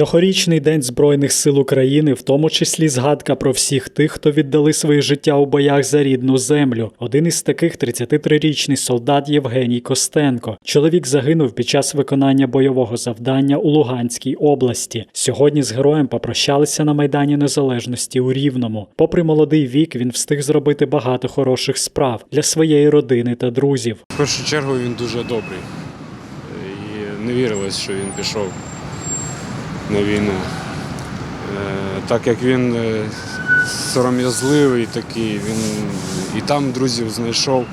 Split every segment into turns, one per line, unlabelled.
Цьогорічний день Збройних сил України, в тому числі згадка про всіх тих, хто віддали своє життя у боях за рідну землю. Один із таких 33-річний солдат Євгеній Костенко. Чоловік загинув під час виконання бойового завдання у Луганській області. Сьогодні з героєм попрощалися на майдані Незалежності у Рівному. Попри молодий вік, він встиг зробити багато хороших справ для своєї родини та друзів.
В першу чергу він дуже добрий. І не вірилось, що він пішов на війну. Е, Так як він е, сором'язливий такий, він і там друзів знайшов.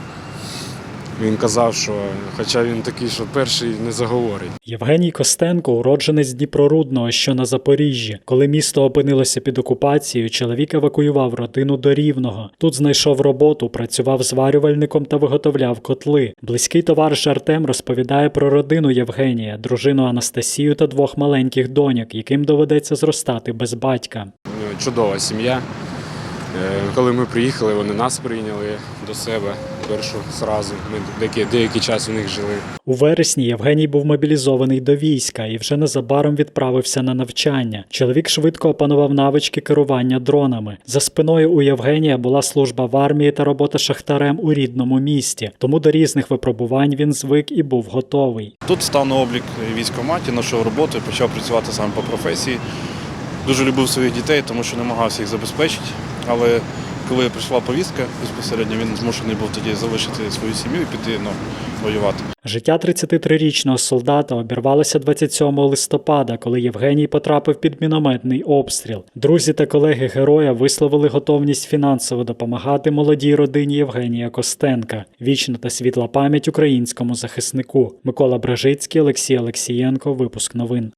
Він казав, що хоча він такий, що перший не заговорить.
Євгеній Костенко уродженець Дніпрорудного, що на Запоріжжі. Коли місто опинилося під окупацією, чоловік евакуював родину до Рівного. Тут знайшов роботу, працював зварювальником та виготовляв котли. Близький товариш Артем розповідає про родину Євгенія, дружину Анастасію та двох маленьких доньок, яким доведеться зростати без батька.
Чудова сім'я. Е, Коли ми приїхали, вони нас прийняли до себе першу зразу. Ми деякий, деякий час у них жили.
У вересні Євгеній був мобілізований до війська і вже незабаром відправився на навчання. Чоловік швидко опанував навички керування дронами. За спиною у Євгенія була служба в армії та робота шахтарем у рідному місті. Тому до різних випробувань він звик і був готовий.
Тут став на облік військкоматі, знайшов роботу почав працювати саме по професії. Дуже любив своїх дітей, тому що намагався їх забезпечити. Але коли прийшла повістка безпосередньо, він змушений був тоді залишити свою сім'ю і піти ну, воювати.
Життя 33-річного солдата обірвалося 27 листопада, коли Євгеній потрапив під мінометний обстріл. Друзі та колеги героя висловили готовність фінансово допомагати молодій родині Євгенія Костенка. Вічна та світла пам'ять українському захиснику. Микола Бражицький, Олексій Олексієнко. Випуск новин.